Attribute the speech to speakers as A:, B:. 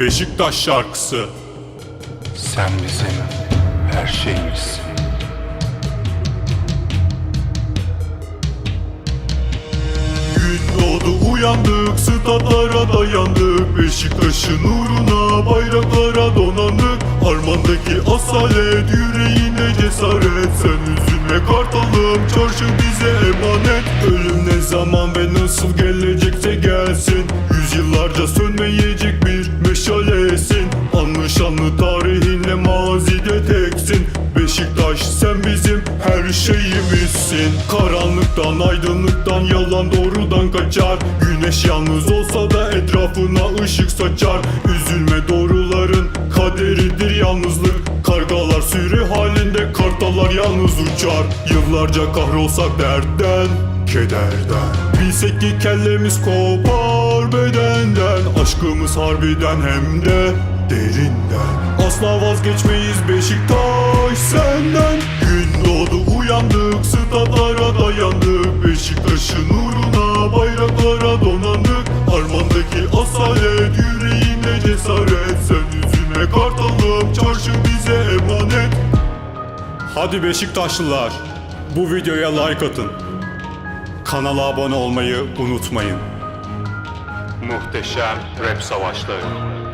A: Beşiktaş şarkısı.
B: Sen bizim her şeyimizsin.
A: Gün doğdu uyandık, statlara dayandık. Beşiktaş'ın uğruna bayraklara donandık. Armandaki asalet, yüreğinde cesaret. Sen üzülme kartalım, çarşı bize emanet. Ölüm ne zaman ve nasıl gelecekse gelsin. Yüzyıllarca sönmeyecek bir meşalesin Anlı şanlı tarihinle mazide teksin. Beşiktaş sen bizim her şeyimizsin. Karanlıktan aydınlıktan yalan doğrudan kaçar. Güneş yalnız olsa da etrafına ışık saçar. Üzülme doğruların kaderidir yalnızlık. Kargalar sürü halinde kartallar yalnız uçar. Yıllarca kahrolsak dertten kederden. Bilsek ki kellemiz kopar bedenden Aşkımız harbiden hem de derinden. Asla vazgeçmeyiz Beşiktaş senden. Gün doğdu uyandık statlara dayandık. Beşiktaş'ın uğruna bayraklara donandık. Armandaki asalet yüreğinde cesaret. Sen üzülme kartalım çarşı bize emanet. Hadi Beşiktaşlılar bu videoya like atın. Kanala abone olmayı unutmayın
B: Muhteşem rap savaşları.